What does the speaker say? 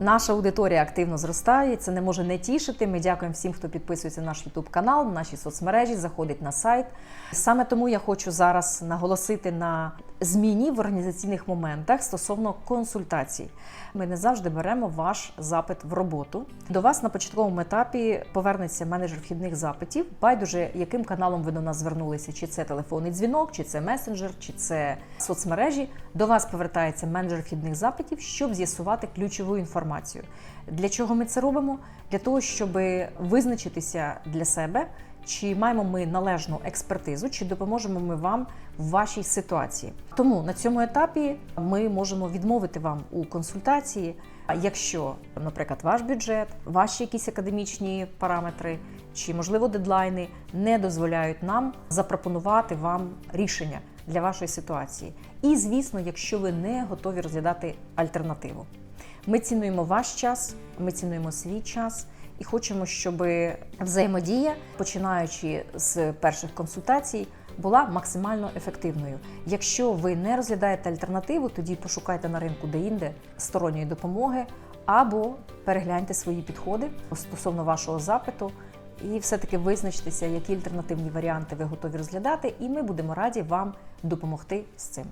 Наша аудиторія активно зростає. Це не може не тішити. Ми дякуємо всім, хто підписується на наш YouTube канал, наші соцмережі, заходить на сайт. Саме тому я хочу зараз наголосити на зміні в організаційних моментах стосовно консультацій. Ми не завжди беремо ваш запит в роботу. До вас на початковому етапі повернеться менеджер вхідних запитів. Байдуже, яким каналом ви до нас звернулися, чи це телефонний дзвінок, чи це месенджер, чи це соцмережі. До вас повертається менеджер вхідних запитів, щоб з'ясувати ключову інформацію. Для чого ми це робимо? Для того, щоб визначитися для себе, чи маємо ми належну експертизу, чи допоможемо ми вам в вашій ситуації. Тому на цьому етапі ми можемо відмовити вам у консультації, якщо, наприклад, ваш бюджет, ваші якісь академічні параметри чи, можливо, дедлайни не дозволяють нам запропонувати вам рішення для вашої ситуації. І, звісно, якщо ви не готові розглядати альтернативу. Ми цінуємо ваш час, ми цінуємо свій час і хочемо, щоб взаємодія, починаючи з перших консультацій, була максимально ефективною. Якщо ви не розглядаєте альтернативу, тоді пошукайте на ринку деінде сторонньої допомоги або перегляньте свої підходи стосовно вашого запиту. І все-таки визначтеся, які альтернативні варіанти ви готові розглядати, і ми будемо раді вам допомогти з цим.